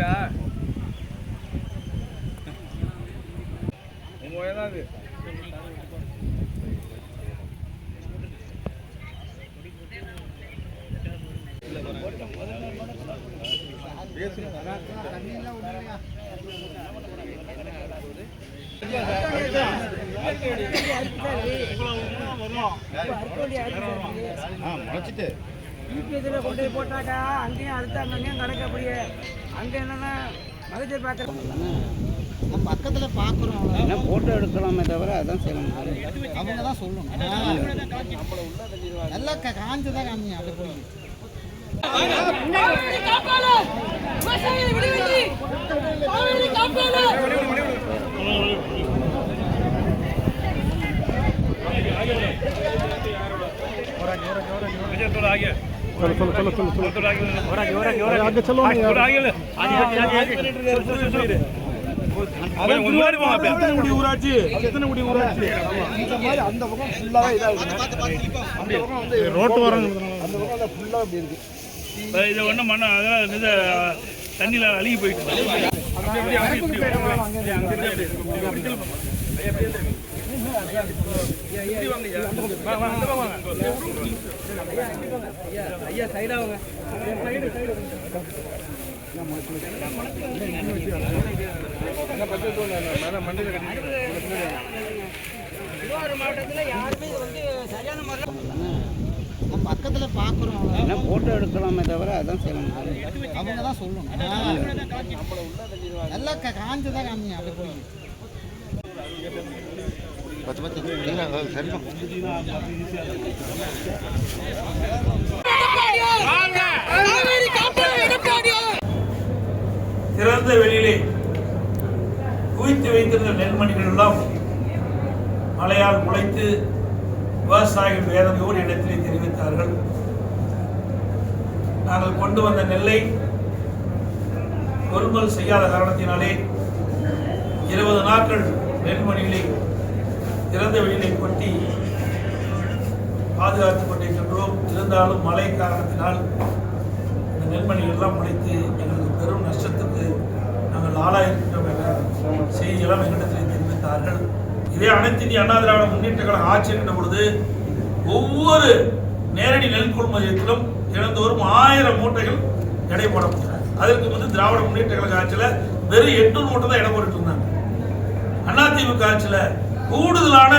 தெரியுதா உங்க ஏதாவது முளைச்சிட்டு. யூபிஎஸ்சில் கொண்டு போய் போட்டாக்கா அங்கேயும் அடுத்த அங்கேயும் கிடக்கு அப்படியே. அங்கே பார்க்குறோம் பக்கத்தில் பார்க்குறோம் என்ன ஃபோட்டோ எடுக்கலாமே தவிர அதான் செய்யணும் அவங்க தான் சொல்லணும் நல்லா காஞ்சு தான் காமிங்க அப்படி போய் எத்தனை ஊராட்சி எத்தனை குடி ஊராட்சி இந்த மாதிரி அந்த பக்கம் ஃபுல்லாவே இதாகுது ரோட்டு வரம் அந்த பக்கம் ஃபுல்லா அப்படி இருக்கு இது ஒன்றும் மண்ண அதெல்லாம் இது தண்ணியில் அழுகி போயிட்டு ஐயா சைடாக திருவாரூர் மாவட்டத்தில் யாருமே வந்து சரியான முறையில் பக்கத்தில் பார்க்குறோம் என்ன ஃபோட்டோ எடுக்கலாமே தவிர அதான் செய்யணும் அவங்க தான் சொல்லணும். நல்லா காஞ்சதான் காமிங்க அப்படி போய் பத்து பத்து சரிமா திறந்த வெளியிலே குவித்து வைத்திருந்த நெல்மணிகள் எல்லாம் மழையால் முளைத்து விவசாயிகள் வேதம் ஒரு இடத்திலே தெரிவித்தார்கள். நாங்கள் கொண்டு வந்த நெல்லை கொள்முதல் செய்யாத காரணத்தினாலே இருபது நாட்கள் நெல்மணிகளை திறந்த வெளியிலே கொட்டி பாதுகாத்துக் கொண்டிருக்கின்றோம் இருந்தாலும் மழை காரணத்தினால் இந்த நெல்மணிகள் எல்லாம் முளைத்து எங்களுக்கு பெரும் நஷ்டத்துக்கு நாங்கள் ஆளாயிருக்கின்றோம் என்ற செய்தியெல்லாம் எங்களிடத்தில் தெரிவித்தார்கள். இதே அனைத்து இந்திய அண்ணா திராவிட முன்னேற்ற கழகம் ஆட்சி என்ற பொழுது ஒவ்வொரு நேரடி நெல் கொள்முதலத்திலும் தினந்தோறும் ஆயிரம் மூட்டைகள் எடை போடப்பட்டது அதற்கு வந்து திராவிட முன்னேற்ற கழக ஆட்சியில் வெறும் எட்நூறு மூட்டை தான் எடை போட்டுட்டு இருந்தாங்க. அதிமுக ஆட்சியில் கூடுதலான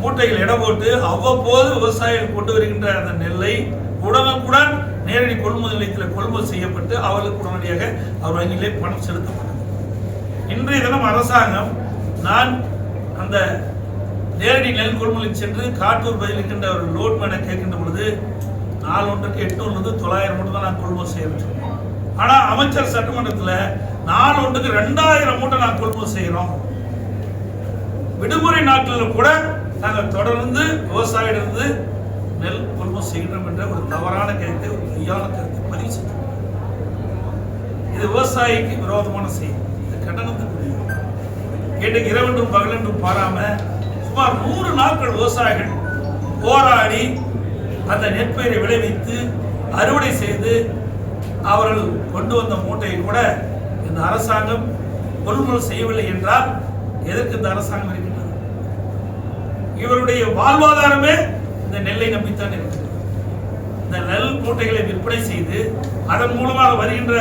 மூட்டைகள் இடம் போட்டு அவ்வப்போது விவசாயிகள் கொண்டு வருகின்ற அந்த நெல்லை உடனுக்குடன் நேரடி கொள்முதல் நிலையத்தில் கொள்முதல் செய்யப்பட்டு அவர்களுக்கு உடனடியாக அவர் வங்கியிலே பணம் செலுத்தப்பட்டது. இன்றைய தினம் அரசாங்கம் நான் அந்த நேரடி நெல் கொள்முதலில் சென்று காட்டூர் பதில் இருக்கின்ற ஒரு லோட்மேனை கேட்கின்ற பொழுது நாலு ஒன்றுக்கு எட்டு ஒன்று தொள்ளாயிரம் மூட்டை தான் நான் கொள்முதல் செய்யறோம் ஆனால் அமைச்சர் சட்டமன்றத்தில் நாலு ஒன்றுக்கு ரெண்டாயிரம் மூட்டை நான் கொள்முதல் செய்கிறோம் விடுமுறை நாட்களில் கூட நாங்கள் தொடர்ந்து விவசாயிடமிருந்து நெல் கொள்முதல் செய்கிறோம் என்ற ஒரு தவறான கருத்தை ஒரு பொய்யான கருத்தை பதிவு செய்கிறோம் இது விவசாயிக்கு விரோதமான செய்தி. இது கட்டணத்துக்கு கேட்டு இரவென்றும் பகலென்றும் பாராம சுமார் நூறு நாட்கள் விவசாயிகள் போராடி அந்த நெற்பயிரை விளைவித்து அறுவடை செய்து அவர்கள் கொண்டு வந்த மூட்டையை கூட இந்த அரசாங்கம் கொள்முதல் செய்யவில்லை என்றால் எதற்கு இந்த அரசாங்கம் இருக்கின்றது? இவருடைய வாழ்வாதாரமே இந்த நெல்லை நம்பித்தான் இருக்கிறது இந்த நெல் மூட்டைகளை விற்பனை செய்து அதன் மூலமாக வருகின்ற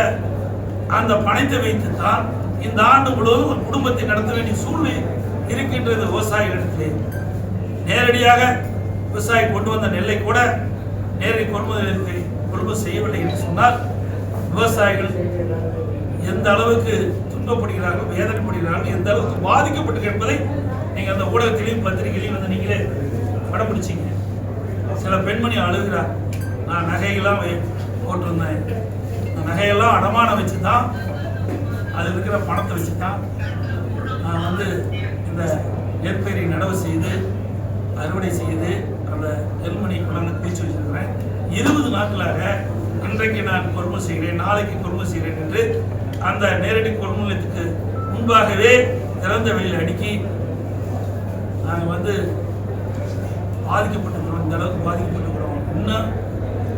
அந்த பணத்தை வைத்துத்தான் இந்த ஆண்டு முழுவதும் ஒரு குடும்பத்தை நடத்த வேண்டிய சூழ்நிலை இருக்கின்றது விவசாயிகளிடத்திலே நேரடியாக விவசாயி கொண்டு வந்த நெல்லை கூட நேரடி கொள்முதலுக்கு கொள்முதல் செய்யவில்லை என்று சொன்னால் விவசாயிகள் எந்த அளவுக்கு துன்பப்படுகிறார்கள் வேதனைப்படுகிறார்கள் எந்த அளவுக்கு பாதிக்கப்பட்டு என்பதை நீங்க அந்த ஊடகத்திலையும் பத்திரிகையிலையும் வந்து நீங்களே படம் பிடிச்சீங்க சில பெண்மணி அழுகிறார். நான் நகையெல்லாம் வை- போட்டிருந்தேன். அந்த நகையெல்லாம் அடமானம் வச்சு தான் அதில் இருக்கிற பணத்தை வச்சு தான் நான் வந்து இந்த நெற்பயிரை நடவு செய்து அறுவடை செய்து அந்த நெல்மணி குழந்தை பிரித்து வச்சிருக்கிறேன். இருபது நாட்களாக இன்றைக்கு நான் கொள்முதல் செய்கிறேன் நாளைக்கு கொள்முதல் செய்கிறேன் என்று அந்த நேரடி கொள்முதலத்துக்கு முன்பாகவே திறந்த வெளியில் அடுக்கி நாங்கள் வந்து பாதிக்கப்பட்டிருக்கிறோம். இந்த அளவுக்கு பாதிக்கப்பட்டிருக்கிறோம். இன்னும்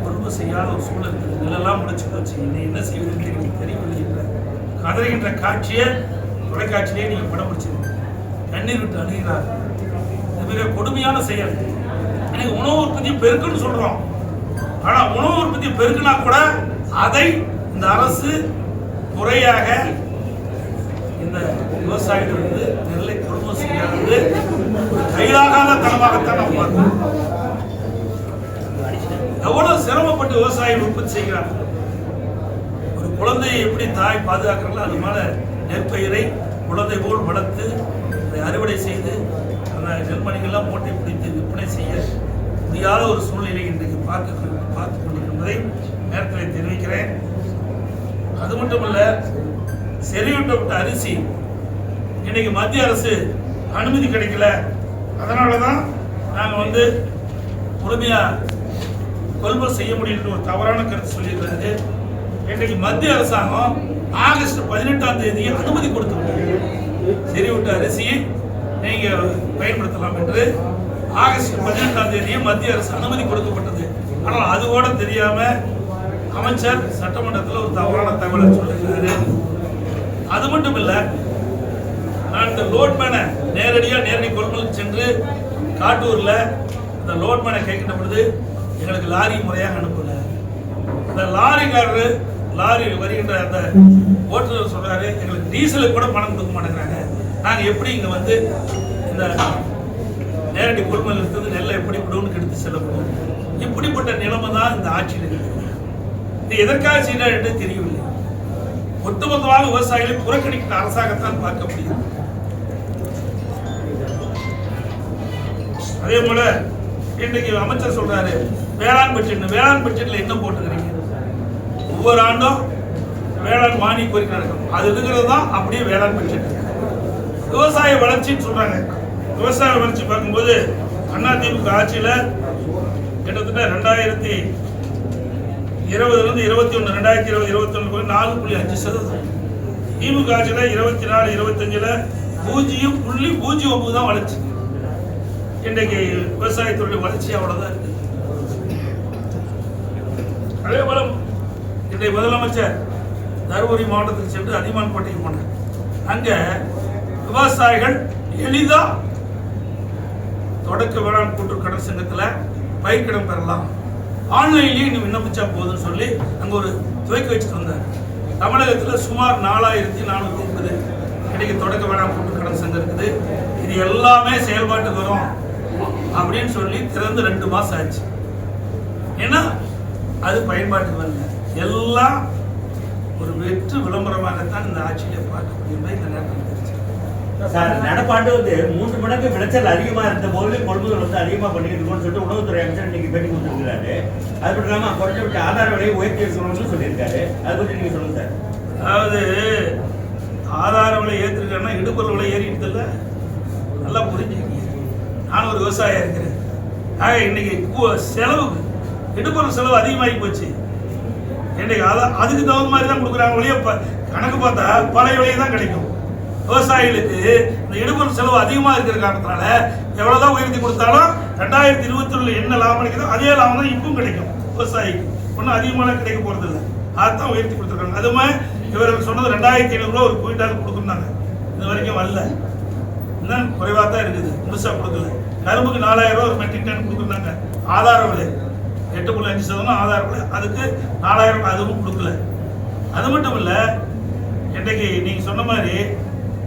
கொள்முதல் செய்யாத ஒரு சூழல் இருக்குது. நெல்லெல்லாம் முடிச்சு போச்சு. இன்னும் என்ன செய்வதுன்னு எங்களுக்கு தெரியவில்லை என்ற கதறுகின்ற காட்சியை தொலைக்காட்சியிலே நீங்கள் படம் பிடிச்சிருக்கீங்க. கண்ணீர் விட்டு அணுகிறார் இது மிக கொடுமையான செயல். எனக்கு உணவு உற்பத்தி பெருக்குன்னு சொல்கிறோம் ஆனால் உணவு உற்பத்தி பெருக்குனா கூட அதை இந்த அரசு முறையாக இந்த விவசாயிகளிருந்து நெல்லை குடும்பம் செய்யாதது ஒரு தனமாகத்தான் நம்ம பார்க்கிறோம். எவ்வளவு சிரமப்பட்டு விவசாயம் உற்பத்தி செய்கிறாங்க ஒரு குழந்தையை எப்படி தாய் பாதுகாக்கிறாங்களோ அது மேல நெற்பயிரை குழந்தை போல் வளர்த்து அதை அறுவடை செய்து அந்த நெல்மணிகள்லாம் மூட்டை பிடித்து விற்பனை செய்ய முடியாத ஒரு சூழ்நிலை இன்றைக்கு பார்க்க பார்த்து கொண்டிருப்பதை நேரத்தில் தெரிவிக்கிறேன். அது மட்டும் இல்ல செறிவூட்டப்பட்ட அரிசி. இன்னைக்கு மத்திய அரசு அனுமதி கிடைக்கல. அதனால தான் நாங்கள் வந்து முழுமையா கொள்முதல் செய்ய முடியும்னு ஒரு தவறான கருத்து சொல்லியிருக்காரு இன்றைக்கு மத்திய அரசாங்கம் ஆகஸ்ட் பதினெட்டாம் தேதி அனுமதி கொடுத்து செறிவிட்ட அரிசியை நீங்க பயன்படுத்தலாம் என்று ஆகஸ்ட் பதினெட்டாம் தேதி மத்திய அரசு அனுமதி கொடுக்கப்பட்டது. ஆனால் அது கூட தெரியாம அமைச்சர் சட்டமன்றத்தில் ஒரு தவறான தகவலை சொல்லியிருக்காரு. அது மட்டும் இல்லை நான் இந்த லோட்மேனை நேரடியாக நேரடி கொள்முதல் சென்று காட்டூரில் இந்த லோட்மேனை கேட்கின்ற பொழுது எங்களுக்கு லாரி முறையாக அனுப்பல. இந்த லாரிக்காரரு லாரி வருகின்ற அந்த ஓட்டுநர் சொல்கிறாரு எங்களுக்கு டீசலுக்கு கூட பணம் கொடுக்க மாட்டேங்கிறாங்க. நாங்கள் எப்படி இங்கே வந்து இந்த நேரடி கொள்முதல் இருக்கிறது நெல்லை எப்படி விடுவோம்னு எடுத்து செல்லப்படும்? இப்படிப்பட்ட நிலைமை தான் இந்த ஆட்சியில் இருக்குது இது எதற்காக செய்தார் என்று தெரியவில்லை. ஒட்டுமொத்தமாக விவசாயிகளை புறக்கணிக்கிற அரசாங்கத்தான் பார்க்க முடியும் அதே போல இன்றைக்கு அமைச்சர் சொல்றாரு வேளாண் பட்ஜெட் வேளாண் பட்ஜெட்ல என்ன போட்டுக்கிறீங்க ஒவ்வொரு ஆண்டும் வேளாண் மானிய கோரிக்கை நடக்கும். அது இருக்கிறது தான் அப்படியே வேளாண் பட்ஜெட் விவசாய வளர்ச்சின்னு சொல்றாங்க. விவசாய வளர்ச்சி பார்க்கும்போது அதிமுக ஆட்சியில கிட்டத்தட்ட ரெண்டாயிரத்தி இருபதுலேருந்து இருபத்தி ஒன்று ரெண்டாயிரத்தி இருபது இருபத்தி ஒன்று நாலு புள்ளி அஞ்சு சதவீதம். திமுக ஆட்சியில் இருபத்தி நாலு இருபத்தஞ்சில் பூஜ்ஜியம் புள்ளி பூஜ்ஜியம் ஒன்பது தான் வளர்ச்சி. இன்றைக்கு விவசாயத்துடைய வளர்ச்சி அவ்வளோதான் இருக்கு. அதே போல இன்றைய முதலமைச்சர் தருமபுரி மாவட்டத்துக்கு சென்று அதிமான்பேட்டைக்கு போனார். அங்கே விவசாயிகள் எளிதாக தொடக்க வேளாண் கூட்டுறவு கடன் சங்கத்தில் பயிர்க்கடன் பெறலாம். ஆன்லைன்லேயே நீ விண்ணப்பிச்சா போதும்னு சொல்லி அங்கே ஒரு துவக்கி வச்சுட்டு வந்தார். தமிழகத்தில் சுமார் நாலாயிரத்தி நானூத்தி ஐம்பது இன்றைக்கு தொடக்க வேணாம் கூட்டு கடன் சங்கம் இருக்குது. இது எல்லாமே செயல்பாட்டுக்கு வரும் அப்படின்னு சொல்லி திறந்து ரெண்டு மாதம் ஆச்சு. ஏன்னா அது பயன்பாட்டுக்கு வரல. எல்லாம் ஒரு வெற்று விளம்பரமாகத்தான் இந்த ஆட்சியை பார்க்க முடியும் இந்த சார் நடப்பாண்டு வந்து மூன்று மடங்கு விளைச்சல் அதிகமா இருந்த போது கொள்முதல் வந்து அதிகமா பண்ணிட்டு இருக்கோம்னு சொல்லிட்டு உணவுத்துறை அமைச்சர் இன்னைக்கு பேட்டி கொடுத்துருக்காரு அது மட்டும் இல்லாம குறைஞ்சபட்ச ஆதார விலையை உயர்த்தி இருக்கணும்னு சொல்லியிருக்காரு. அதை பற்றி நீங்க சொல்லுங்க சார். அதாவது ஆதார விலை ஏற்றிருக்கேன்னா இடுப்பொருள் விலை ஏறிடுது இல்ல நல்லா புரிஞ்சுக்கங்க. நானும் ஒரு விவசாயம் இருக்கிறேன். ஆக இன்னைக்கு செலவுக்கு செலவு செலவு அதிகமாகி போச்சு. இன்னைக்கு அதான் அதுக்கு தகுந்த மாதிரி தான் கொடுக்குறாங்க. ஒழிய கணக்கு பார்த்தா பழைய விலையை தான் கிடைக்கும். விவசாயிகளுக்கு இந்த இடுபொருள் செலவு அதிகமாக இருக்கிற காரணத்தினால எவ்வளோதான் உயர்த்தி கொடுத்தாலும் ரெண்டாயிரத்தி இருபத்தி ஒண்ணுல என்ன லாபம் கிடைக்குதோ அதே லாபம் தான் இப்பவும் கிடைக்கும். விவசாயிக்கு. ஒன்றும் அதிகமான கிடைக்க போகிறது இல்லை அதான் உயர்த்தி கொடுத்துருக்காங்க. அதுவுமே இவர்கள் சொன்னது ரெண்டாயிரத்தி ஐநூறுரூவா ஒரு குவிண்டால் கொடுக்குறாங்க இது வரைக்கும் வரல. இன்னும் குறைவாக தான் இருக்குது. முழுசாக கொடுக்கல. கரும்புக்கு நாலாயிரம் ரூபா ஒரு மெட்ரிக் டன் கொடுக்குறாங்க ஆதார விலை. எட்டு புள்ளி அஞ்சு சதவீதம் ஆதார விலை. அதுக்கு நாலாயிரம் அதுவும் கொடுக்கல. அது மட்டும் இல்லை இன்றைக்கு நீங்கள் சொன்ன மாதிரி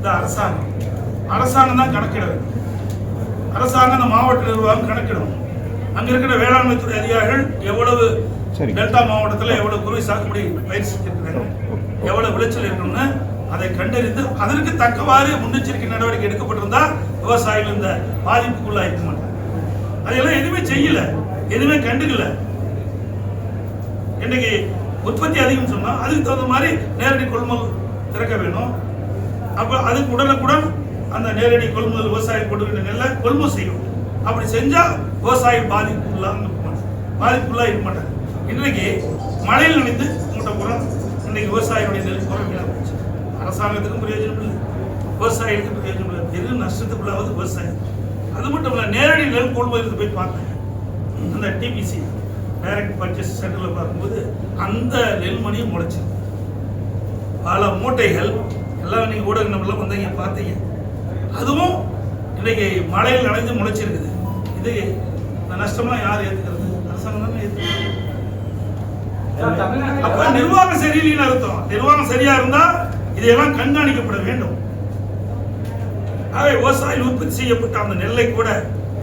இந்த அரசாங்கம். அரசாங்கம் தான் கணக்கிட அரசாங்கம் அந்த மாவட்ட நிர்வாகம் கணக்கிடும். அங்க இருக்கிற வேளாண்மை துறை அதிகாரிகள் எவ்வளவு டெல்டா மாவட்டத்தில் எவ்வளவு குறுவை சாகுபடி செஞ்சிருக்கிறாங்க எவ்வளவு விளைச்சல் இருக்கணும்னு அதை கண்டறிந்து அதற்கு தக்கவாறு முன்னெச்சரிக்கை நடவடிக்கை எடுக்கப்பட்டிருந்தா விவசாயிகள் இந்த பாதிப்புக்குள்ளாயிருக்க மாட்டாங்க. அதெல்லாம் எதுவுமே செய்யல. எதுவுமே கண்டுக்கல. இன்னைக்கு உற்பத்தி அதிகம் சொன்னா அதுக்கு தகுந்த மாதிரி நேரடி கொள்முதல் திறக்க வேணும். அப்ப அதுக்கு உடனுக்குடன் அந்த நேரடி கொள்முதல் விவசாயம் கொடுக்கிற நெல்லை கொள்முதல் செய்யும். அப்படி செஞ்சா விவசாயி பாதிப்புள்ளாக பாதிப்புள்ளா இருக்க மாட்டாங்க. இன்னைக்கு மழையில் நினைந்து மூட்டை புறம் இன்னைக்கு விவசாயியுடைய நெல் குறை வீணா அரசாங்கத்துக்கும் பிரயோஜனம் இல்லை. விவசாயிகளுக்கும் பிரயோஜனம் இல்லை. பெரிய நஷ்டத்துக்குள்ளாவது விவசாயம். அது மட்டும் இல்லை நேரடி நெல் கொள்முதலுக்கு போய் பார்த்தேன் அந்த டிபிசி டைரக்ட் பர்ச்சேஸ் சென்டரில் பார்க்கும்போது அந்த நெல்மணியும் முளைச்சிருக்கு பல மூட்டைகள் எல்லாம் நீங்கள் ஊடக நம்மளாம் வந்தீங்க பார்த்தீங்க. அதுவும் இன்னைக்கு மழையில் நனைஞ்சு முளைச்சிருக்குது. இது இந்த நஷ்டம்லாம் யார் ஏற்றுக்கிறது அரசாங்கம் தானே ஏற்றுக்கிறது அப்ப நிர்வாகம் சரியில்லைன்னு அர்த்தம். நிர்வாகம் சரியா இருந்தா இதையெல்லாம் கண்காணிக்கப்பட வேண்டும். ஆகவே விவசாயிகள் உற்பத்தி செய்யப்பட்ட அந்த நெல்லை கூட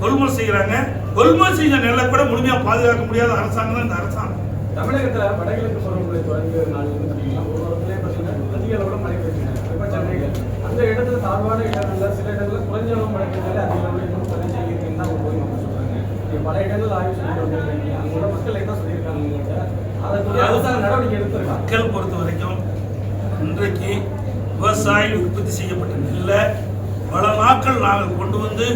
கொள்முதல் செய்யறாங்க. கொள்முதல் செய்த நெல்லை கூட முழுமையா பாதுகாக்க முடியாத அரசாங்கம் தான் இந்த அரசாங்கம். தமிழகத்துல வடகிழக்கு பருவமழை தொடங்கிய நாள் வந்து பார்த்தீங்கன்னா ஒரு வாரத்திலே பார்த்தீங்கன்னா அதிக அளவில் மழை பெய்யுங்க குறிப்பாக அந்த இடத்துல தாழ்வான இடங்கள்ல சில இடங்கள்ல குறைஞ்ச அளவு மழை பெய்ஞ்சாலே அதிக அளவில் இன்னும் பதிவு இருக்குன்னு தான் ஒரு மக்கள் சொல்றாங்க? நீங்க பல இடங்கள் ஆய்வு செஞ்சு வந்திருக்கீங்க. அங்க உள்ள மக்கள் என்ன சொல்லியிருக்காங்க உங்கள்கிட்ட அதற்கு அரசாங்க நடவடிக்கை எடுத்திருக்காங்க மக்கள் பொறுத்த வரைக்கும் இன்றைக்கு விவசாயிகள் உற்பத்தி செய்யப்பட்ட நெல்லை பல நாட்கள் நாங்கள் கொண்டு வந்து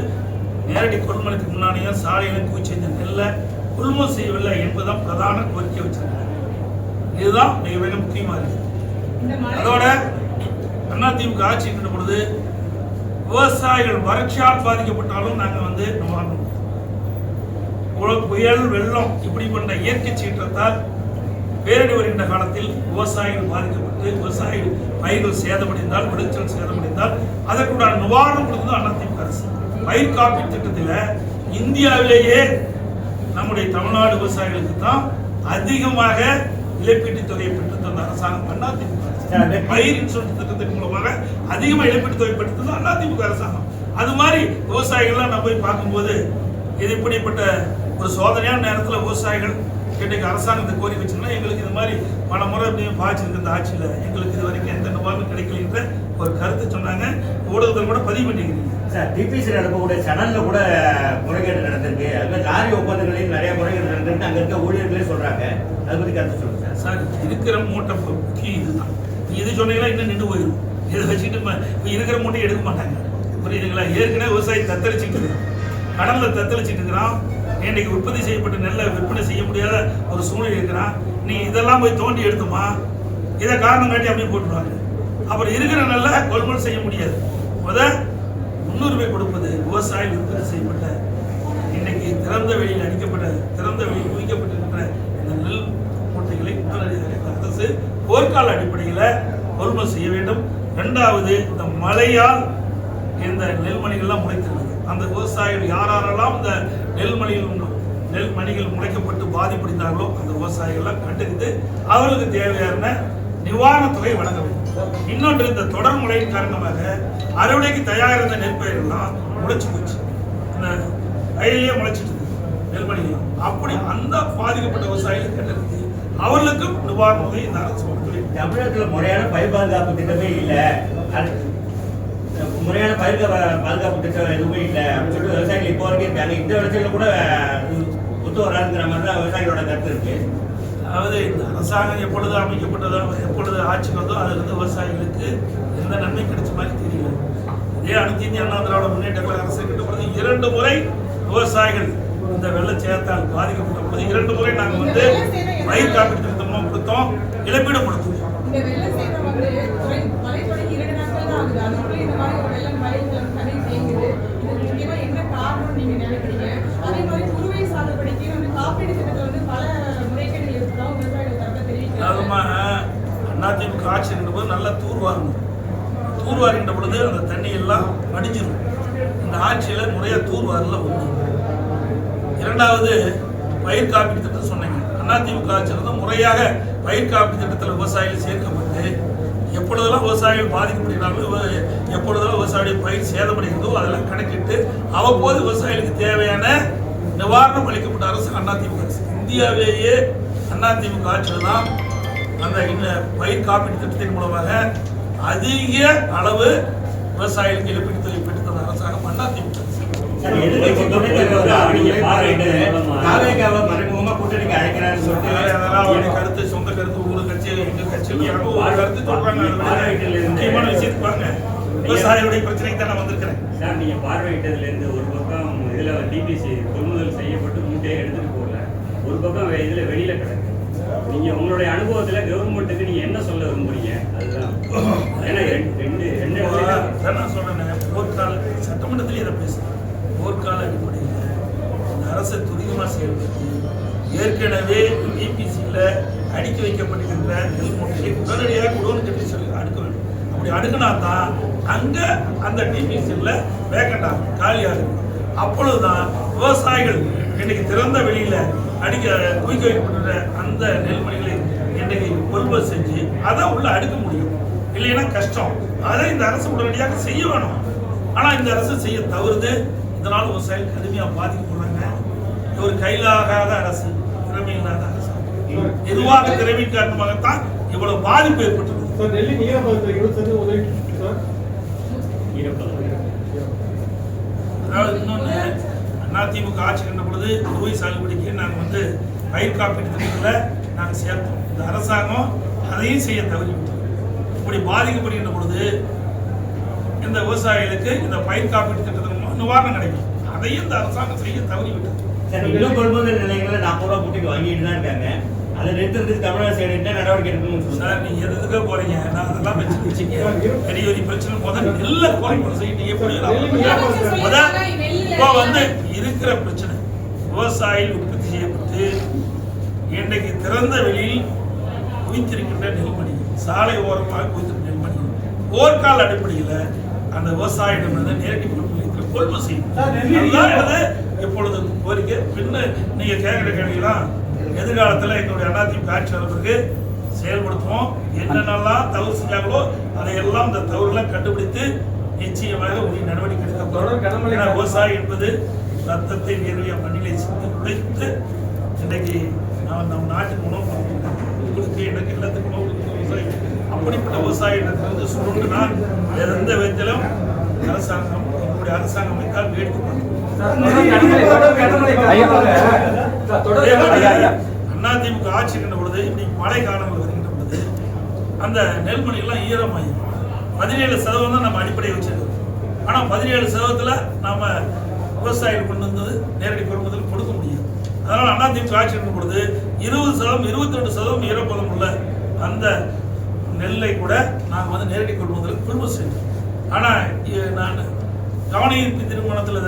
நேரடி கொள்முதலுக்கு முன்னாடியே சாலையில குவிச்சு செஞ்ச நெல்லை கொள்முதல் செய்யவில்லை என்பதுதான் பிரதான கோரிக்கை வச்சிருக்காங்க இதுதான் மிக மிக முக்கியமா இருக்கு அதோட அதிமுக ஆட்சி இருக்கின்ற பொழுது விவசாயிகள் வறட்சியால் பாதிக்கப்பட்டாலும் நாங்கள் வந்து நிவாரணம் புயல் வெள்ளம் இப்படி இயற்கை சீற்றத்தால் பேரடி வருகின்ற காலத்தில் விவசாயிகள் பாதிக்கப்பட்டு விவசாயிகள் பயிர்கள் சேதமடைந்தால் விளைச்சல் சேதமடைந்தால் அதற்குண்டான நிவாரணம் கொடுத்தது அதிமுக அரசு. பயிர் காப்பீட்டு திட்டத்தில் இந்தியாவிலேயே நம்முடைய தமிழ்நாடு விவசாயிகளுக்கு தான் அதிகமாக இழப்பீட்டுத் தொகையை பெற்றுத்தந்த அரசாங்கம் அதிமுக அரசு பயிர் இன்சூரன்ஸ் திட்டத்தின் மூலமாக அதிகமாக இழப்பீட்டுத் தொகை பெற்று தந்த அதிமுக அரசாங்கம். அது மாதிரி விவசாயிகள்லாம் நான் போய் பார்க்கும்போது இது இப்படிப்பட்ட ஒரு சோதனையான நேரத்தில் விவசாயிகள் இன்றைக்கு அரசாங்கத்தை கோரி வச்சுங்கன்னா எங்களுக்கு இது மாதிரி பல முறை பாய்ச்சிருக்கு இந்த ஆட்சியில். எங்களுக்கு இது வரைக்கும் எந்த நிவாரணம் கிடைக்கலன்ற ஒரு கருத்து சொன்னாங்க. ஊடகத்தில் கூட பதிவு பண்ணிக்கிறீங்க. சார் டிபிசி நடக்கக்கூடிய சடன்ல கூட முறைகேடு நடந்திருக்கு. அது மாதிரி லாரி ஒப்பந்தங்களையும் நிறைய முறைகேடு நடந்திருக்கு. அங்க இருக்க ஊழியர்களே சொல்றாங்க. அதை பத்தி கருத்து சொல்லுங்க சார். சார் இருக்கிற மூட்டை முக்கியம் இதுதான். இது சொன்னீங்கன்னா இன்னும் நின்று போயிடும் இதை வச்சுக்கிட்டு இருக்கிற மூட்டையை எடுக்க மாட்டாங்க. புரியுதுங்களா? ஏற்கனவே விவசாயி தத்தளிச்சுட்டு கடலில் கடல்ல தத்தளிச்சுட்டு இருக்கிறான். இன்னைக்கு உற்பத்தி செய்யப்பட்ட நெல்லை விற்பனை செய்ய முடியாத ஒரு சூழ்நிலை இருக்கிறான். நீ இதெல்லாம் போய் தோண்டி எடுத்துமா? இதை காரணம் காட்டி அப்படியே போட்டுருவாங்க. அப்புறம் இருக்கிற நல்ல கொள்முதல் செய்ய முடியாது. முத முன்னுரிமை கொடுப்பது விவசாய உற்பத்தி செய்யப்பட்ட இன்னைக்கு திறந்த வெளியில் அடிக்கப்பட்ட திறந்த வெளியில் குவிக்கப்பட்டிருக்கிற இந்த நெல் மூட்டைகளை உடனடியாக அரசு போர்க்கால அடிப்படையில் கொள்முதல் செய்ய வேண்டும். இரண்டாவது இந்த மழையால் இந்த நெல்மணிகள்லாம் முளைத்திருந்தது. அந்த விவசாயிகள் யாரெல்லாம் இந்த நெல்மணிகள் நெல் மணிகள் முளைக்கப்பட்டு பாதிப்படைந்தார்களோ அந்த விவசாயிகள்லாம் கண்டறிந்து அவர்களுக்கு தேவையான நிவாரணத் தொகை வழங்க வேண்டும். இன்னொன்று இந்த தொடர் மழையின் காரணமாக அறுவடைக்கு தயாரிருந்த நெற்பயிர்கள்லாம் முளைச்சு போச்சு. இந்த வயலிலே முளைச்சிட்டு நெல்மணிகள் அப்படி அந்த பாதிக்கப்பட்ட விவசாயிகளை கண்டறிந்து அவர்களுக்கும் நிவாரண உதவி இந்த அரசு தமிழகத்துல முறையான பயிர் பாதுகாப்பு திட்டமே இல்ல. முறையான பயிர் பாதுகாப்பு திட்டம் எதுவுமே இல்ல. அப்படின்னு சொல்லிட்டு விவசாயிகள் இப்போ வரைக்கும் இருக்காங்க. இந்த விளைச்சல கூட ஒத்து வராதுங்கிற மாதிரி தான் விவசாயிகளோட கருத்து இருக்கு. அதாவது இந்த அரசாங்கம் எப்பொழுது அமைக்கப்பட்டதோ எப்பொழுது ஆட்சி வந்தோ அதிலிருந்து விவசாயிகளுக்கு எந்த நன்மை கிடைச்ச மாதிரி தெரியல. இதே அனைத்து இந்திய அண்ணா திராவிட முன்னேற்ற கழக அரசு கிட்ட பொழுது இரண்டு முறை விவசாயிகள் இந்த வெள்ளச்சேதத்தால் பாதிக்கப்பட்ட பொழுது இரண்டு முறை நாங்கள் வந்து பயிர் காப்பீட்டு திட்டமும் கொடுத்தோம் இழப்பீடு கொடுத்தோம். இந்த வெள்ளம் சேதம் வந்து மழை தொடங்கி இரண்டு நாட்கள் தான் ஆகுது. அதுக்குள்ள இந்த மாதிரி ஒரு வெள்ளம் தேங்குது இதுக்கு முக்கியமா என்ன காரணம் நீங்க நினைக்கிறீங்க? அதே மாதிரி குறுவை சாகுபடிக்கு வந்து காப்பீடு திட்டத்தில் வந்து பல முறைகேடுகள் விவசாயிகள் தரப்ப தெரிவிக்கிறாங்க அதிமுக ஆட்சி இருந்த போது நல்லா தூர்வாரணும் தூர்வாரின்ற பொழுது அந்த தண்ணி எல்லாம் வடிஞ்சிடும் இந்த ஆட்சியில் முறையாக தூர்வாரில் ஒன்று இரண்டாவது பயிர் காப்பீடு திட்டம் சொன்னீங்க. அதிமுக ஆட்சியில் முறையாக பயிர் காப்பீட்டு திட்டத்தில் விவசாயிகள் சேர்க்கப்பட்டு எப்பொழுதெல்லாம் விவசாயிகள் பாதிக்கப்படுகிறார்களோ எப்பொழுதெல்லாம் விவசாயிகளுடைய பயிர் சேதமடைகிறதோ அதெல்லாம் கணக்கிட்டு அவ்வப்போது விவசாயிகளுக்கு தேவையான நிவாரணம் அளிக்கப்பட்ட அரசு அதிமுக அரசு. இந்தியாவிலேயே அதிமுக ஆட்சியில் தான் அந்த பயிர் காப்பீட்டு திட்டத்தின் மூலமாக அதிக அளவு விவசாயிகளுக்கு இழப்பீட்டு தொகை பெற்று தந்த அரசாங்கம் அதிமுக மறைமுகமா கூட்டணிக்கு அதெல்லாம் சொல்லிட்டு கருத்து சொந்த கருத்து ஒரு கட்சியில் எங்க கட்சியில் யாரோ ஒரு கருத்து சொல்றாங்க அது வேற. முக்கியமான விஷயத்துக்கு பாருங்க. விவசாயிகளுடைய பிரச்சனைக்கு தான் நான் வந்திருக்கிறேன். சார் நீங்க பார்வையிட்டதுல இருந்து ஒரு பக்கம் இதுல டிபிசி கொள்முதல் செய்யப்பட்டு மூட்டையை எடுத்துட்டு போகல. ஒரு பக்கம் இதுல வெளியில கிடக்கு. நீங்க உங்களுடைய அனுபவத்துல கவர்மெண்ட்டுக்கு நீங்க என்ன சொல்ல விரும்புறீங்க? அதுதான். ஏன்னா ரெண்டு ரெண்டு நான் சொல்றேன் போர்க்கால சட்டமன்றத்திலே இதை பேசுறேன். போர்க்கால அடிப்படையில் இந்த அரசு துரிதமாக செயல்பட்டு ஏற்கனவே டிபிசியில் அடுக்கி வைக்கப்பட்டிருக்கின்ற நெல் மூட்டையை உடனடியாக குடோன் கட்டி சொல்லி அப்படி அடுக்கினா தான் அங்கே அந்த டிபிசியில் வேக்கண்ட் ஆகும். காலியாக இருக்கும். அப்பொழுதுதான் விவசாயிகள் இன்னைக்கு திறந்த வெளியில் அடிக்க குவிக்க வைக்கப்பட்ட அந்த நெல்மணிகளை இன்றைக்கு கொள்முதல் செஞ்சு அதை உள்ள அடுக்க முடியும். இல்லைன்னா கஷ்டம். அதை இந்த அரசு உடனடியாக செய்ய வேணும். ஆனால் இந்த அரசு செய்ய தவறுது. இதனால் விவசாயிகள் கடுமையாக பாதிக்கப்படுறாங்க. ஒரு கையிலாகாத அரசு. நிர்வாக திறமை காரணமாகத்தான் இவ்வளவு பாதிப்பு ஏற்பட்டது. சார் டெல்லி ஈரப்பதத்தில் இருபது சதவீதம் உதவி சார். அதாவது இன்னொன்று அதிமுக ஆட்சி கண்ட பொழுது குறுவை சாகுபடிக்கு நாங்கள் வந்து பயிர் காப்பீட்டு திட்டத்தில் நாங்கள் சேர்த்தோம். இந்த அரசாங்கம் அதையும் செய்ய தவறிவிட்டோம் இப்படி பாதிக்கப்படுகின்ற பொழுது இந்த விவசாயிகளுக்கு இந்த பயிர் காப்பீட்டு திட்டத்தின் மூலம் நிவாரணம் கிடைக்கும். அதையும் இந்த அரசாங்கம் செய்ய தவறிவிட்டது. சார் இன்னும் கொள்முதல் நிலையங்களில் நாற்பது ரூபா கூட்டிட்டு வாங்கிட்டு தான் இருக்காங்க. அதை நிறுத்துறதுக்கு தமிழக அரசு என்ன நடவடிக்கை எடுக்கணும்னு சார் நீங்க எதுக்கு போறீங்க? நான் அதெல்லாம் வச்சு வச்சுங்க. பெரிய பெரிய பிரச்சனை. முதல் எல்லாம் செய்யிட்டு எப்படி முதல் இப்போ வந்து இருக்கிற பிரச்சனை. விவசாயிகள் உற்பத்தி செய்யப்பட்டு இன்றைக்கு திறந்த வெளியில் குவித்திருக்கின்ற நெல்மணி. சாலை ஓரமாக குவித்திருக்கிற நெல்மணி. போர்க்கால அடிப்படையில் அந்த விவசாயிடம் வந்து நேரடி கொள்முதல் கொள்முதல் செய்யும் இப்பொழுது கோரிக்கை. பின்ன நீங்க கேட்கிற கேள்விலாம் எதிர்காலத்தில் எங்களுடைய அதிமுக ஆட்சியாளருக்கு செயல்படுத்துவோம். என்னென்னலாம் தவறு செஞ்சாங்களோ அதையெல்லாம் இந்த தவறுகளை கண்டுபிடித்து நிச்சயமாக உரிய நடவடிக்கை எடுக்கப்படும் ஏன்னா விவசாயி என்பது ரத்தத்தை வேர்வையா மண்ணிலை சிந்தி உழைத்து இன்றைக்கு நான் நம் நாட்டின் உணவு. உங்களுக்கு எனக்கு எல்லாத்துக்கும் உணவு கொடுக்கிற விவசாயி அப்படிப்பட்ட விவசாயிடத்திலிருந்து சுருண்டுனா எந்த விதத்திலும் அரசாங்கம் எங்களுடைய அரசாங்கம் வைத்தால் வேடிக்கை பார்க்கும் அதிமுக ஆட்சி இருக்கின்ற பொழுது இப்படி மழை காலங்கள் வருகின்ற பொழுது அந்த நெல்மணிகள்லாம் ஈரமாயிரும் பதினேழு சதவீதம் தான் நம்ம அடிப்படையை வச்சிருக்கோம். ஆனால் பதினேழு சதவீதத்தில் நாம் விவசாயிகள் கொண்டு வந்தது நேரடி கொள்முதல் கொடுக்க முடியும் அதனால் அதிமுக ஆட்சி இருக்கும் பொழுது இருபது சதவீதம் இருபத்தி ரெண்டு சதவீதம் ஈரப்பதம் உள்ள அந்த நெல்லை கூட நாங்கள் வந்து நேரடி கொள்முதல் கொள்முதல் செய்தோம் ஆனால் நான் கவனஈர்ப்பு திருமணத்தில்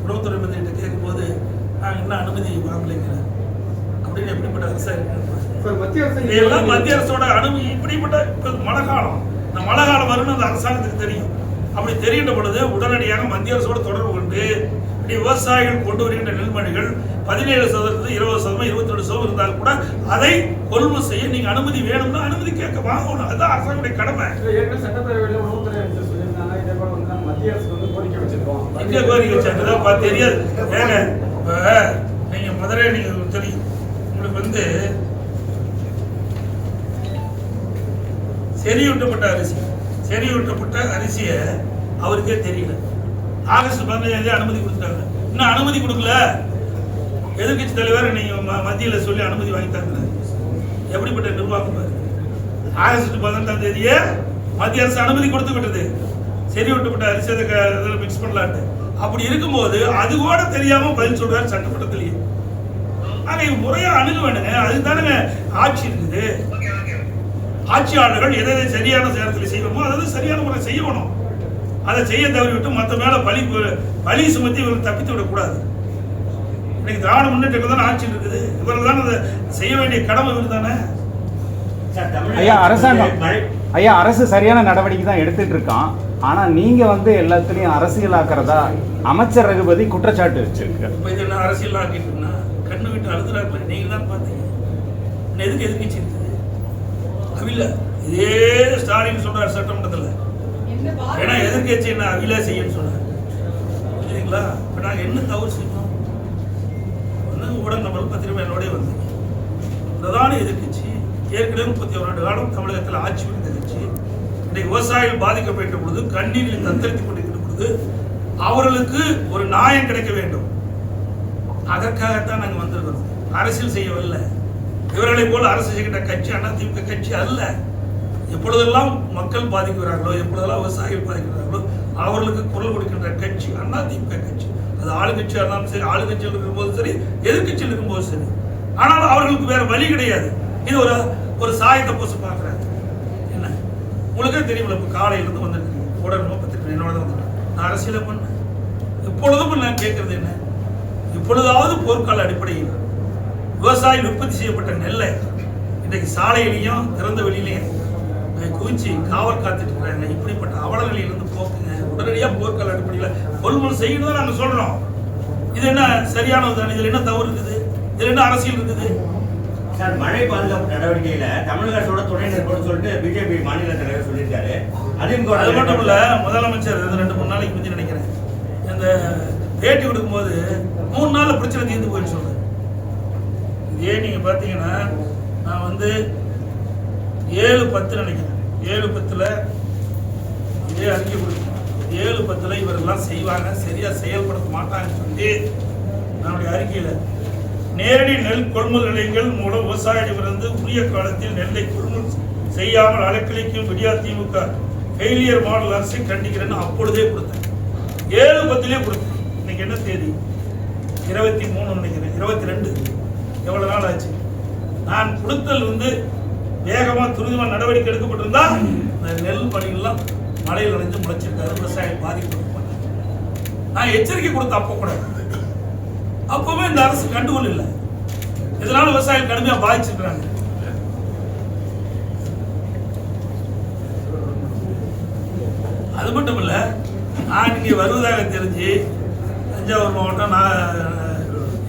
குடும்பத்துறை மந்திரிகிட்ட கேட்கும்போது நாங்கள் இன்னும் அனுமதி வாங்கலைங்கிறேன் அப்படின்னு எப்படிப்பட்ட அரசா இருக்கு இதெல்லாம் மத்திய அரசோட அனுமதி இப்படிப்பட்ட இப்ப மழை காலம் இந்த மழை காலம் வரும்னு அந்த அரசாங்கத்துக்கு தெரியும். அப்படி தெரிகின்ற பொழுது உடனடியாக மத்திய அரசோட தொடர்பு கொண்டு இப்படி விவசாயிகள் கொண்டு வருகின்ற நெல்மணிகள் பதினேழு சதவீதம் இருபது சதவீதம் இருபத்தி ரெண்டு சதவீதம் இருந்தால் கூட அதை கொள்முதல் செய்ய நீங்க அனுமதி வேணும்னா அனுமதி கேட்க வாங்கணும். அதுதான் அரசாங்கத்துடைய கடமை. சட்டப்பேரவையில் உணவுத்துறை அமைச்சர் சொல்லியிருந்தாங்க. இதே போல வந்து மத்திய அரசு வந்து கோரிக்கை வச்சிருக்கோம். எங்க கோரிக்கை வச்சாங்க? தெரியாது. ஏங்க இப்ப நீங்க மதுரை நீங்க தெரியும். வந்து செறியூட்டப்பட்ட அரிசி. செறியூட்டப்பட்ட அரிசியை அவருக்கே தெரியல. ஆகஸ்ட் பதினஞ்சாம் தேதி அனுமதி கொடுத்தாங்க. இன்னும் அனுமதி கொடுக்கல. எதிர்கட்சி தலைவர் நீங்க ம- மத்தியில சொல்லி அனுமதி வாங்கி தரல எப்படிப்பட்ட நிர்வாகம் ஆகஸ்ட் பதினெட்டாம் தேதியே மத்திய அரசு அனுமதி கொடுத்து விட்டது. சரி விட்டுப்பட்ட அரிசி அதை மிக்ஸ் பண்ணலான்ட்டு. அப்படி இருக்கும்போது அது கூட தெரியாம பதில் சொல்கிறார் சட்டமன்றத்திலேயே. ஆனா இது முறையா அணுக வேண்டுங்க அதுதானுங்க ஆட்சி இருக்குது. ஆட்சியாளர்கள் எதை எதை சரியான நேரத்தில் செய்யணுமோ அதை சரியான முறை செய்யணும். அதை செய்ய தவறிவிட்டு மற்ற மேல பழி பழி சுமத்தி இவர்கள் தப்பித்து விடக்கூடாது. இன்னைக்கு திராவிட முன்னேற்ற தானே ஆட்சி இருக்குது. இவர்கள் தான் அதை செய்ய வேண்டிய கடமை இவர் தானே. ஐயா அரசாங்கம். ஐயா அரசு சரியான நடவடிக்கை தான் எடுத்துட்டு இருக்கான். ஆனா நீங்க வந்து எல்லாத்துலயும் அரசியலாக்குறதா அமைச்சர் ரகுபதி குற்றச்சாட்டு வச்சிருக்கு இப்போ இது என்ன அரசியல் ஆக்கிட்டுனா கண்ணு விட்டு அழுதுறாரு நீங்க தான் பார்த்தீங்க எதுக்கு எதிர்க்கட்சி இருக்குது அவில இதே ஸ்டாலின் சொல்றாரு சட்டமன்றத்தில். ஏன்னா பாதிப்பு எதிர்க்கட்சி என்ன அவில செய்யன்னு சொன்னார் புரியுதுங்களா? இப்போ நாங்கள் என்ன தவறு செய்யணும்? வந்து ஊடகங்கள் பத்திரிகை என்னோடய வந்தீங்க பிரதான எதிர்க்கட்சி ஏற்கனவே முப்பத்தி ஒரு ஆண்டு காலம் தமிழகத்தில் ஆட்சி புரிந்த கட்சி இன்றைக்கு விவசாயிகள் பாதிக்கப்பட்ட பொழுது கண்ணீரில் தத்தளித்துக் கொண்டிருக்கிற பொழுது அவர்களுக்கு ஒரு நியாயம் கிடைக்க வேண்டும். அதற்காகத்தான் நாங்கள் வந்திருக்கிறோம். அரசியல் செய்யவில்லை. இவர்களைப் போல் அரசு செய்கின்ற கட்சி அதிமுக கட்சி அல்ல. எப்பொழுதெல்லாம் மக்கள் பாதிக்கிறார்களோ எப்பொழுதெல்லாம் விவசாயிகள் பாதிக்கிறார்களோ அவர்களுக்கு குரல் கொடுக்கின்ற கட்சி அதிமுக கட்சி. அது ஆளுங்கட்சியாக இருந்தாலும் சரி ஆளுங்கட்சியில் இருக்கும்போது சரி எதிர்கட்சியில் இருக்கும்போது சரி. ஆனால் அவர்களுக்கு வேற வழி கிடையாது. இது ஒரு ஒரு சாயத்தை பூச பார்க்குறாங்க என்ன? உங்களுக்கே தெரியுமில்ல இப்போ காலையிலேருந்து வந்துருக்கீங்க. உடனே பத்திரிக்கை என்னோட தான் வந்துருக்கேன் நான் அரசியலை பண்ணேன் எப்பொழுதும் நான் கேட்குறது என்ன? இப்பொழுதாவது போர்க்கால அடிப்படையில் விவசாயிகள் உற்பத்தி செய்யப்பட்ட நெல்லை இன்றைக்கு சாலையிலையும் திறந்த வெளியிலையும் குவிச்சு காவல் காத்துட்டு இருக்காங்க இப்படிப்பட்ட அவல நிலையிலிருந்து போக்குங்க. உடனடியாக போர்க்கால அடிப்படையில் கொள்முதல் செய்யணும் தான் நாங்கள் சொல்றோம். இது என்ன சரியானது தானே? இதுல என்ன தவறு இருக்குது? இதுல என்ன அரசியல் இருக்குது? சார் மழை பாதுகாப்பு நடவடிக்கையில தமிழக அரசோட துணை நிற்போம்னு சொல்லிட்டு பிஜேபி மாநில தலைவர் சொல்லியிருக்காரு. அதிமுக அது மட்டும் இல்ல முதலமைச்சர் ரெண்டு மூணு நாளைக்கு முந்தி நினைக்கிறேன். இந்த பேட்டி கொடுக்கும்போது மூணு நாள்ல பிரச்சனை தீர்ந்து போயின்னு சொல்றேன் இதே நீங்க பாத்தீங்கன்னா நான் வந்து ஏழு பத்து நினைக்கிறேன். ஏழு பத்துல இதே அறிக்கை கொடுக்கணும். ஏழு பத்துல இவரெல்லாம் செய்வாங்க சரியா செயல்படுத்த மாட்டாங்கன்னு சொல்லி நம்முடைய அறிக்கையில் நேரடி நெல் கொள்முதல் நிலையங்கள் மூலம் விவசாயிகளிடமிருந்து உரிய காலத்தில் நெல்லை கொள்முதல் செய்யாமல் அலைக்கழிக்கும் விடியா திமுக ஃபெயிலியர் மாடல் அரசை கண்டிக்கிறேன்னு அப்பொழுதே கொடுத்தேன். ஏழு பத்திலே கொடுத்தேன். இன்னைக்கு என்ன தேதி? இருபத்தி மூணு நினைக்கிறேன். இருபத்தி ரெண்டு. எவ்வளவு நாள் ஆச்சு? நான் கொடுத்தல் வந்து வேகமா துரிதமா நடவடிக்கை எடுக்கப்பட்டிருந்தா இந்த நெல் பணிகள்லாம் மழையில் நனைஞ்சு முளைச்சிருக்காரு விவசாயம் பாதிப்பு நான் எச்சரிக்கை கொடுத்த அப்போ கூட. அப்பவுமே இந்த அரசு கண்டுகொள்ள இல்லை. இதனால விவசாயம் கடுமையா பாதிச்சிருக்கிறாங்க. அது மட்டும் இல்ல நான் இங்கே வருவதாக தெரிஞ்சு தஞ்சாவூர் மாவட்டம் நான்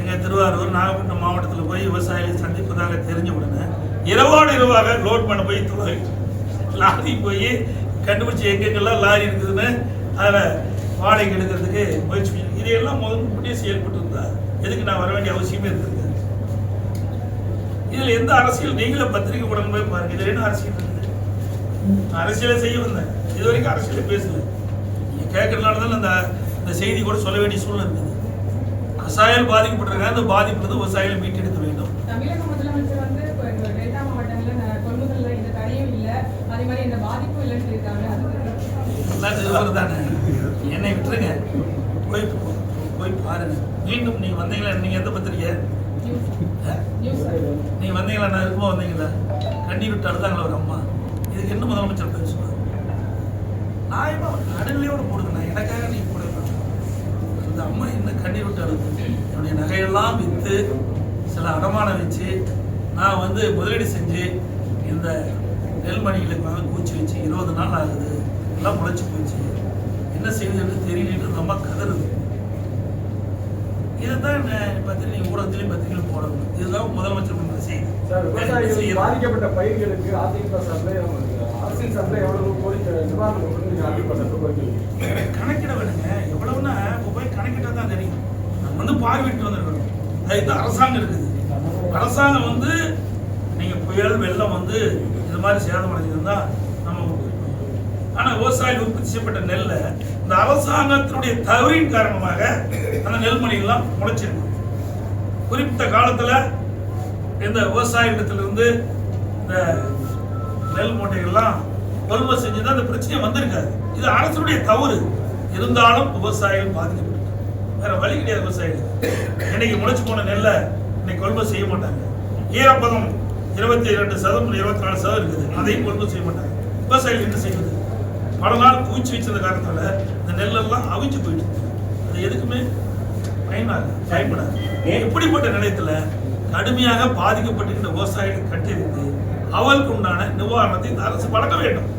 எங்கள் திருவாரூர் நாகப்பட்டினம் மாவட்டத்தில் போய் விவசாயிகளை சந்திப்பதாக தெரிஞ்ச உடனே இரவோடு இரவாக லோட் பண்ண போய் துறை லாரி போய் கண்டுபிடிச்சி எங்கெங்கெல்லாம் லாரி இருக்குதுன்னு அதில் வாடகை எடுக்கிறதுக்கு முயற்சி பண்ணி இதையெல்லாம் முதல் முன்னே செயல்பட்டு எதுக்கு நான் வர வேண்டிய அவசியமே இருந்திருக்கு இதில் எந்த அரசியல் நீங்களே பத்திரிகை உடனே போய் பாருங்க. இதில் என்ன அரசியல் இருக்குது நான் அரசியலை செய்ய வந்தேன். இது வரைக்கும் அரசியலை பேசல. நீங்கள் கேட்கறதுனால தான் அந்த இந்த செய்தி கூட சொல்ல வேண்டிய சூழ்நிலை இருக்குது விவசாயிகள் பாதிக்கப்பட்டிருக்காங்க அந்த பாதிப்பு விவசாயிகளை மீட்டெடுக்க வேண்டும். தமிழக முதலமைச்சர் வந்து டெல்டா மாவட்டங்கள்ல ந- கொள்முதல்ல இந்த தடையும் இல்ல. அதே மாதிரி இந்த பாதிப்பும் இல்லைன்னு தானே? என்னை விட்டுருங்க. போய் போய் பாருங்க. மீண்டும் நீங்க வந்தீங்களா? நீங்க எந்த பத்திரிக்கை? நீங்க வந்தீங்களா? நான் இருக்கும்போது வந்தீங்களா? கண்ணீர் விட்டு அழுதாங்களா ஒரு அம்மா? இதுக்கு என்ன முதலமைச்சர் பேசுவார் நியாயமா நடுநிலையோட போடுங்க. நான் எனக்காக போடுங்க அந்த அம்மா என்ன கண்ணீர் விட்டு அழுது. என்னுடைய நகையெல்லாம் விற்று சில அடமானம் வச்சு நான் வந்து முதலீடு செஞ்சு இந்த நெல்மணிகளுக்கு வந்து பூச்சி வச்சு இருபது நாள் ஆகுது. எல்லாம் முளைச்சி போச்சு. என்ன செய்யுதுன்னு தெரியலன்னு அந்த அம்மா கதறுது. இதுதான் பத்திரிகை ஊடகத்திலையும் பத்திரிகையிலும் போடணும். இதுதான் முதலமைச்சர் செய்தி. செய்யணும்? பாதிக்கப்பட்ட பயிர்களுக்கு அதிமுக சார்பில் அரசின் சார்பில் எவ்வளவு கோரிக்கை நிவாரணம் கொடுக்கணும்னு நீங்க அதிமுக சார்பில் கோரிக்கை வைக்கிறீங்க? கணக்கிட வேணுங்க எவ்வளவுன்னா இப்போ போய் கணக்கிட்டா தான் தெரியும் நம்ம வந்து பார்வையிட்டு வந்திருக்கணும். அது இந்த அரசாங்கம் இருக்குது. அரசாங்கம் வந்து நீங்கள் புயல் வெள்ளம் வந்து இது மாதிரி சேதம் அடைஞ்சிருந்தா நம்ம ஆனால் விவசாயிகள் உற்பத்தி செய்யப்பட்ட நெல்லை இந்த அரசாங்கத்தினுடைய தவறின் காரணமாக அந்த நெல்மணிகள்லாம் முளைச்சிருக்கு. குறிப்பிட்ட காலத்தில் இந்த விவசாயிடத்திலிருந்து இந்த நெல் மூட்டைகள்லாம் கொள்முதல் செஞ்சு தான் இந்த பிரச்சனை வந்திருக்காது. இது அரசுடைய தவறு. இருந்தாலும் விவசாயிகள் பாதிக்கப்படும் வேற வழி கிடையாது விவசாயிகள் இன்னைக்கு முளைச்சு போன நெல்லை இன்னைக்கு கொள்முதல் செய்ய மாட்டாங்க. ஈரப்பதம் இருபத்தி இரண்டு சதம் இருபத்தி நாலு சதம் இருக்குது. அதையும் கொள்முதல் செய்ய மாட்டாங்க. விவசாயிகள் என்ன செய்வது? பல நாள் குவிச்சு வச்சிருந்த காரணத்தால இந்த நெல்லெல்லாம் அவிச்சு போயிடுச்சு. அது எதுக்குமே பயனாக பயன்படாது. இப்படிப்பட்ட நிலையத்தில் கடுமையாக பாதிக்கப்பட்டிருக்கிற விவசாயிகள் கட்டியிருந்து அவளுக்கு உண்டான நிவாரணத்தை இந்த அரசு வழங்க வேண்டும்.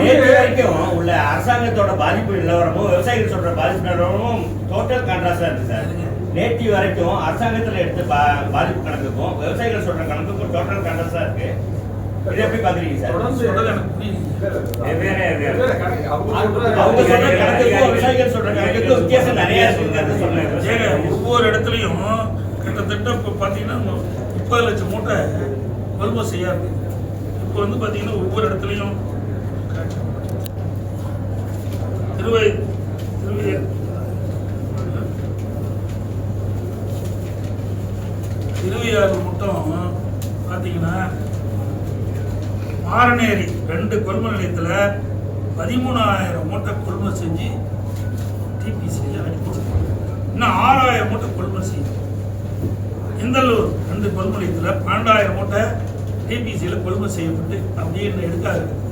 நேற்று வரைக்கும் உள்ள அரசாங்கத்தோட பாதிப்பு நிலவரமும் விவசாயிகள் சொல்ற பாதிப்பு நிலவரமும் டோட்டல் கான்ட்ராஸ்டா இருக்கு சார் நேற்று வரைக்கும் அரசாங்கத்துல எடுத்த பா- பாதிப்பு கணக்குக்கும் விவசாயிகள் சொல்ற கணக்குக்கும் டோட்டல் கான்ட்ராஸ்டா இருக்கு. இதை எப்படி பாக்குறீங்க சார். அவங்க சொல்ற கணக்குக்கும் விவசாயிகள் சொல்ற கணக்குக்கும் வித்தியாசம் நிறைய இருக்குங்கிறத சொன்னேன் ஒவ்வொரு இடத்துலையும் கிட்டத்தட்ட இப்போ பார்த்தீங்கன்னா முப்பது லட்சம் மூட்டை கொள்முதல் செய்யா இருக்கு இப்போ வந்து பார்த்தீங்கன்னா ஒவ்வொரு இடத்துலையும் திருவை திருவை திருவையாறு மட்டும் பார்த்தீங்கன்னா மாரநேரி ரெண்டு கொள்முதல் நிலையத்தில் பதிமூணாயிரம் மூட்டை கொள்முதல் செஞ்சு டிபிசியில் அனுப்பிச்சு இன்னும் ஆறாயிரம் மூட்டை கொள்முதல் செய்யும் இந்தலூர் ரெண்டு கொள்முதலத்தில் பன்னெண்டாயிரம் மூட்டை டிபிசியில் கொள்முதல் செய்யப்பட்டு அப்படின்னு எடுக்காது. இருக்குது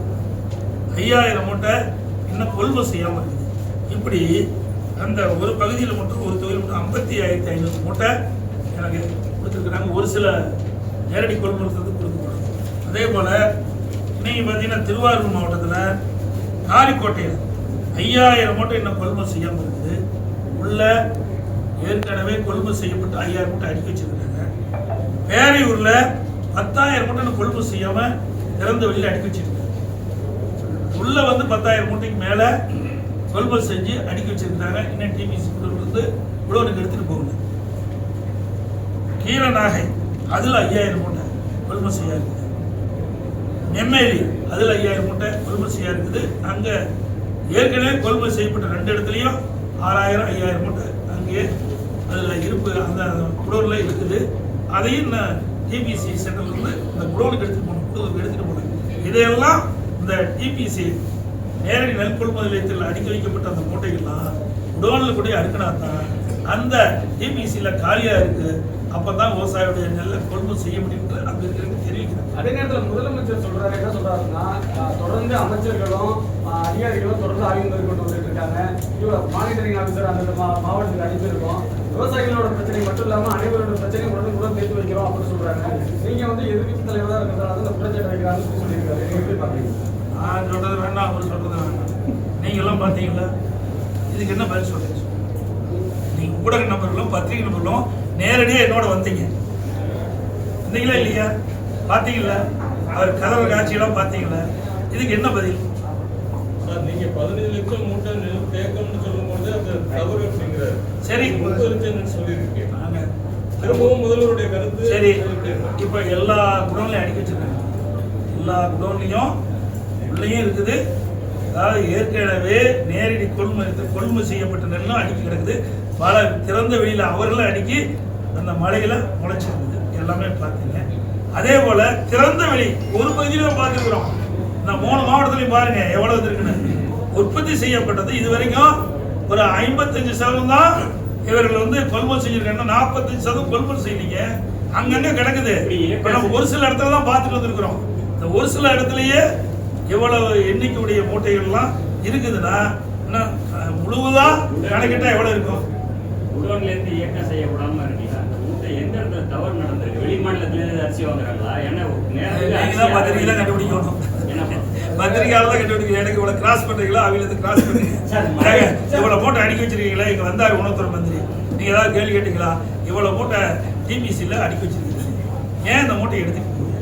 ஐயாயிரம் மூட்டை இன்னும் கொள்முதல் செய்யாமல் இருக்குது? இப்படி அந்த ஒரு பகுதியில் மட்டும் ஒரு தொகுதியில் மட்டும் ஐம்பத்தி ஆயிரத்தி ஐநூறு மூட்டை எனக்கு கொடுத்துருக்குறாங்க. ஒரு சில நேரடி கொள்முதல் கொடுக்கப்படும் அதே போல் இன்னைக்கு பார்த்தீங்கன்னா திருவாரூர் மாவட்டத்தில் காரிக்கோட்டையில் ஐயாயிரம் மூட்டை இன்னும் கொள்முதல் செய்யாமல் இருக்குது. உள்ள ஏற்கனவே கொள்முதல் செய்யப்பட்டு ஐயாயிரம் மூட்டை அடுக்கி வச்சிருக்காங்க பேரையூரில் பத்தாயிரம் மூட்டை இன்னும் கொள்முதல் செய்யாமல் திறந்த வெளியில் அடுக்கி வச்சிருக்காங்க. உள்ள வந்து பத்தாயிரம் மூட்டைக்கு மேலே கொள்முதல் செஞ்சு அடுக்கி வச்சிருக்காங்க இன்னும் டிபிசி வந்து உழவனுக்கு எடுத்துகிட்டு போகணும். கீரநாகை அதில் ஐயாயிரம் மூட்டை கொள்முதல் செய்யா இருக்குது. நெம்மேலி அதில் ஐயாயிரம் மூட்டை கொள்முதல் செய்யா இருக்குது. அங்கே ஏற்கனவே கொள்முதல் செய்யப்பட்ட ரெண்டு இடத்துலையும் ஆறாயிரம் ஐயாயிரம் மூட்டை அங்கேயே அதில் இருப்பு அந்த குடோனில் இருக்குது. அதையும் டிபிசி சென்டர்லேருந்து இந்த குடோனுக்கு எடுத்துகிட்டு போகணும். எடுத்துகிட்டு போகணும். இதையெல்லாம் இந்த டிபிசி நேரடி நெல் கொள்முதல் நிலையத்தில் அடுக்கி வைக்கப்பட்ட அந்த மூட்டைகள்லாம் குடோனில் கூட அடுக்கினா தான் அந்த டிபிசியில் காலியாக இருக்குது அப்போ தான் விவசாயியுடைய நெல்லை கொள்முதல் செய்ய முடியும்னு அந்த இருக்கிறது தெரிவிக்கிறாங்க. அதே நேரத்தில் முதலமைச்சர் சொல்றாரு என்ன சொல்றாருன்னா தொடர்ந்து அமைச்சர்களும் அதிகாரிகளும் தொடர்ந்து ஆய்வு மேற்கொண்டு வந்துட்டு இருக்காங்க. இவ்வளோ மானிட்டரிங் ஆஃபீஸர் அந்த மா- மாவட்டத்துக்கு அனுப்பியிருக்கோம். விவசாயிகளோட பிரச்சனை மட்டும் இல்லாம அனைவரோட பிரச்சனையும் உடனே கூட சேர்த்து வைக்கிறோம் அப்படின்னு சொல்றாங்க. நீங்க வந்து எதிர்க்கட்சி தலைவராக இருக்கிறதால இந்த குற்றச்சாட்டு வைக்கிறாருன்னு சொல்லியிருக்காரு. நீங்க எப்படி பாக்குறீங்க நான் சொல்றது வேண்டாம் அவர் சொல்றது வேண்டாம். நீங்க எல்லாம் பார்த்தீங்களா இதுக்கு என்ன பதில் சொல்றீங்க? நீங்க ஊடக நபர்களும் பத்திரிகை நபர்களும் நேரடியாக என்னோட வந்தீங்க. வந்தீங்களா இல்லையா? பார்த்தீங்களா அவர் கதவு காட்சியெல்லாம் பார்த்தீங்களா இதுக்கு என்ன பதில்? சார் நீங்க பதினஞ்சு லட்சம் மூட்டை நெல் தேக்கம்னு சொல்லும்போது அது தவறு. சரி. சொல்லியிருக்கேன். திரும்பவும் முதல்வருடைய கருத்து சரி? இப்போ எல்லா குடோன்லையும் அடுக்கி வச்சிருக்காங்க. எல்லா குடோன்லையும் உள்ளேயும் இருக்குது. அதாவது ஏற்கனவே நேரடி கொள்முதல் கொள்முதல் செய்யப்பட்ட நெல்லும் அடுக்கி கிடக்குது. பல திறந்த வெளியில் அவர்களும் அடுக்கி அந்த மலையில முளைச்சிருக்குது. எல்லாமே பார்த்தீங்க. அதே போல திறந்த வெளி ஒரு பகுதியில பார்த்துக்கிறோம் இந்த மூணு மாவட்டத்திலையும் பாருங்க எவ்வளவு இருக்குன்னு உற்பத்தி செய்யப்பட்டது இது வரைக்கும் ஒரு ஐம்பத்தஞ்சு சதவீதம் தான் இவர்கள் வந்து கொள்முதல் செஞ்சிருக்காங்க நாற்பத்தஞ்சு சதவீதம் கொள்முதல் செய்யலீங்க. அங்கங்க கிடக்குது. இப்ப நம்ம ஒரு சில இடத்துல தான் பார்த்துட்டு வந்திருக்கிறோம். இந்த ஒரு சில இடத்துலயே எவ்வளவு எண்ணிக்கையுடைய மூட்டைகள்லாம் இருக்குதுன்னா அஹ், முழுவதா கணக்கிட்டா எவ்வளவு இருக்கும்? குடோன்ல இருந்து இயக்கம் அந்த மூட்டை எந்த இடத்துல தவறு நடந்திருக்கு? வெளி மாநிலத்துல இருந்து அரிசி வாங்குறாங்களா? ஏன்னா பத்திரிகையில கண்டுபிடிக்கணும் என்ன பத்திரிகையால தான் கண்டுபிடிக்கணும் எனக்கு இவ்வளவு கிராஸ் பண்றீங்களா? அவங்களுக்கு கிராஸ் பண்றீங்க. இவ்வளவு மூட்டை அடுக்கி வச்சிருக்கீங்களா? இங்க வந்தாரு உணவுத்துறை மந்திரி. நீங்க ஏதாவது கேள்வி கேட்டீங்களா? இவ்வளவு மூட்டை டிபிசில அடுக்கி வச்சிருக்கீங்க. ஏன் இந்த மூட்டையை எடுத்துட்டு போகுது?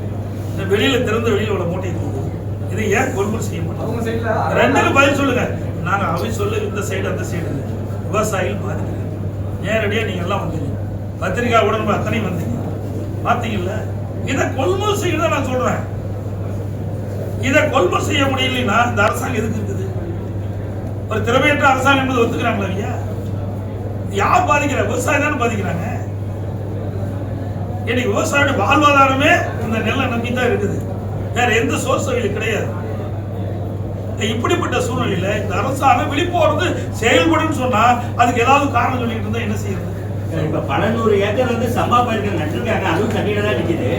இந்த வெளியில திறந்த வெளியில இவ்வளவு மூட்டை இருக்குது இது ஏன் கொள்முதல் செய்ய மாட்டோம் அவங்க சைட்ல ரெண்டுக்கு பதில் சொல்லுங்க. நாங்க அவை சொல்ல இந்த சைடு அந்த சைடு விவசாயிகள் பாதிக்கிறேன் நேரடியா நீங்க எல்லாம் வந்தீங்க. பத்திரிகா உடன்பு அத்தனையும் வந்தீங்க. பாத்தீங்கல்ல? இதை கொள்முதல் செய்யணும் நான் சொல்றேன். இதை கொள்முதல் செய்ய முடியலன்னா இந்த அரசாங்கம் எதுக்கு இருக்குது? ஒரு திறமையற்ற அரசாங்கம் என்பது ஒத்துக்கிறாங்களா ஐயா யார் பாதிக்கிற? விவசாயம் தானே பாதிக்கிறாங்க. இன்னைக்கு விவசாயியோட வாழ்வாதாரமே இந்த நெல்லை நம்பி தான் இருக்குது. வேற எந்த சோர்ஸ் வழியில் கிடையாது. இப்படிப்பட்ட சூழ்நிலையில இந்த அரசாங்கம் விழிப்புணர்வு செயல்படும் சொன்னா அதுக்கு ஏதாவது காரணம் சொல்லிட்டு இருந்தா என்ன செய்யறது? இப்ப பல நூறு ஏக்கர் வந்து சம்பா பயிர்கள் நட்டிருக்காங்க. அதுவும் தண்ணியில தான் நிற்குது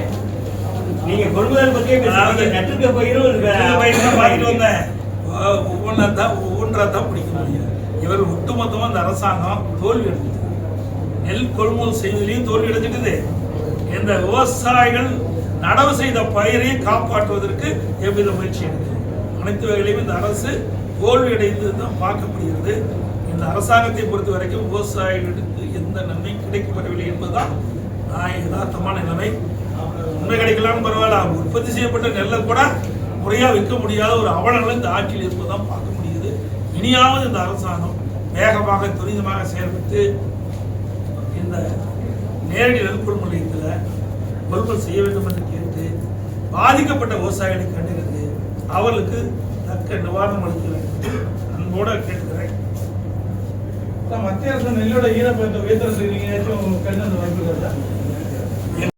நீங்க கொள்முதல் பத்தியே பேசுறீங்க நட்டிருக்க பயிரும் ஒவ்வொன்றா தான் ஒவ்வொன்றா தான் பிடிக்க முடியும் இவர் ஒட்டுமொத்தமா இந்த அரசாங்கம் தோல்வி அடைஞ்சிட்டு நெல் கொள்முதல் செய்வதிலையும் தோல்வி அடைஞ்சிட்டுது. இந்த விவசாயிகள் நடவு செய்த பயிரை காப்பாற்றுவதற்கு எவ்வித முயற்சி எடுக்கல அனைத்து வகையிலையும் இந்த அரசு தோல்வி அடைந்தது தான் பார்க்கப்படுகிறது. இந்த அரசாங்கத்தை பொறுத்த வரைக்கும் விவசாயிகளுக்கு எந்த நன்மை கிடைக்கப்படவில்லை என்பதுதான் நான் யதார்த்தமான நிலைமை. உண்மை கிடைக்கலாம் பரவாயில்ல உற்பத்தி செய்யப்பட்ட நெல்லை கூட முறையா விற்க முடியாத ஒரு அவலங்கள் இந்த ஆட்சியில் இருப்பதான் பார்க்க முடியுது. இனியாவது இந்த அரசாங்கம் வேகமாக துரிதமாக செயல்பட்டு இந்த நேரடி நெல் நிலையத்தில் கொள்முதல் செய்ய வேண்டும் என்று கேட்டு பாதிக்கப்பட்ட விவசாயிகளை கண்டிருந்து அவர்களுக்கு தக்க நிவாரணம் அளிக்க வேண்டும். அன்போட கேட்டுக்கிறேன். மத்திய அரசு நெல்லோட ஈரப்பதத்தை உயர்த்துறதுக்கு நீங்க ஏதாச்சும் கடிதம் வாய்ப்பு